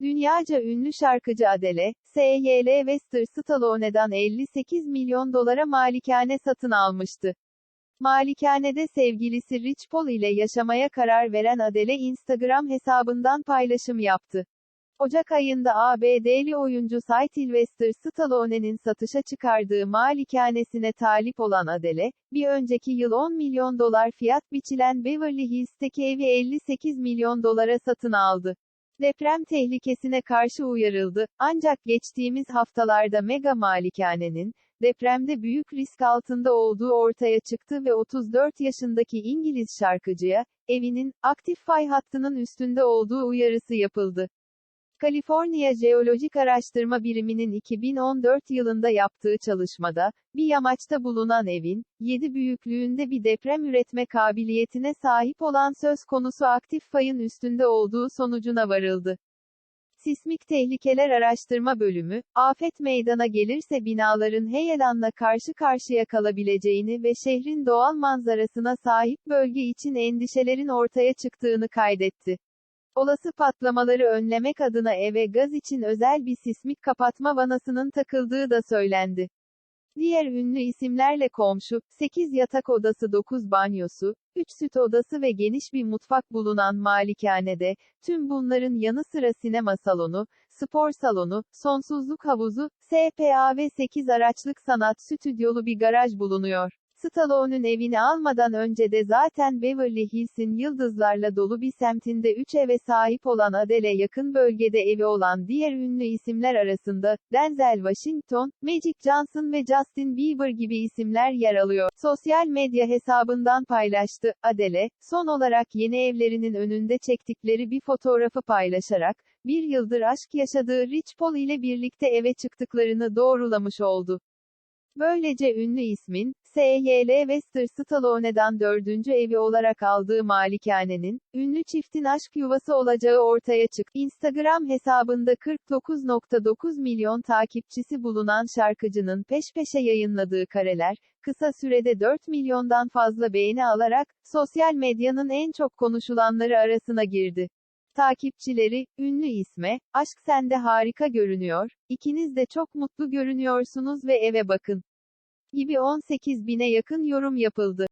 Dünyaca ünlü şarkıcı Adele, S.Y.L. Wester Stallone'dan 58 milyon dolara malikane satın almıştı. Malikanede sevgilisi Rich Paul ile yaşamaya karar veren Adele Instagram hesabından paylaşım yaptı. Ocak ayında ABD'li oyuncu Sylvester Stallone'nin satışa çıkardığı malikanesine talip olan Adele, bir önceki yıl 10 milyon dolar fiyat biçilen Beverly Hills'teki evi 58 milyon dolara satın aldı. Deprem tehlikesine karşı uyarıldı, ancak geçtiğimiz haftalarda mega malikanenin, depremde büyük risk altında olduğu ortaya çıktı ve 34 yaşındaki İngiliz şarkıcıya, evinin, aktif fay hattının üstünde olduğu uyarısı yapıldı. Kaliforniya Jeolojik Araştırma Biriminin 2014 yılında yaptığı çalışmada, bir yamaçta bulunan evin, 7 büyüklüğünde bir deprem üretme kabiliyetine sahip olan söz konusu aktif fayın üstünde olduğu sonucuna varıldı. Sismik Tehlikeler Araştırma Bölümü, afet meydana gelirse binaların heyelanla karşı karşıya kalabileceğini ve şehrin doğal manzarasına sahip bölge için endişelerin ortaya çıktığını kaydetti. Olası patlamaları önlemek adına eve gaz için özel bir sismik kapatma vanasının takıldığı da söylendi. Diğer ünlü isimlerle komşu, 8 yatak odası 9 banyosu, 3 süt odası ve geniş bir mutfak bulunan malikanede, tüm bunların yanı sıra sinema salonu, spor salonu, sonsuzluk havuzu, SPA ve 8 araçlık sanat stüdyolu bir garaj bulunuyor. Stallone'un evini almadan önce de zaten Beverly Hills'in yıldızlarla dolu bir semtinde 3 eve sahip olan Adele yakın bölgede evi olan diğer ünlü isimler arasında, Denzel Washington, Magic Johnson ve Justin Bieber gibi isimler yer alıyor. Sosyal medya hesabından paylaştı, Adele, son olarak yeni evlerinin önünde çektikleri bir fotoğrafı paylaşarak, bir yıldır aşk yaşadığı Rich Paul ile birlikte eve çıktıklarını doğrulamış oldu. Böylece ünlü ismin, S.Y.L. Wester Stallone'dan dördüncü evi olarak aldığı malikanenin, ünlü çiftin aşk yuvası olacağı ortaya çıktı. Instagram hesabında 49.9 milyon takipçisi bulunan şarkıcının peş peşe yayınladığı kareler, kısa sürede 4 milyondan fazla beğeni alarak, sosyal medyanın en çok konuşulanları arasına girdi. Takipçileri, ünlü isme, aşk sende harika görünüyor, ikiniz de çok mutlu görünüyorsunuz ve eve bakın. gibi 18 bine yakın yorum yapıldı.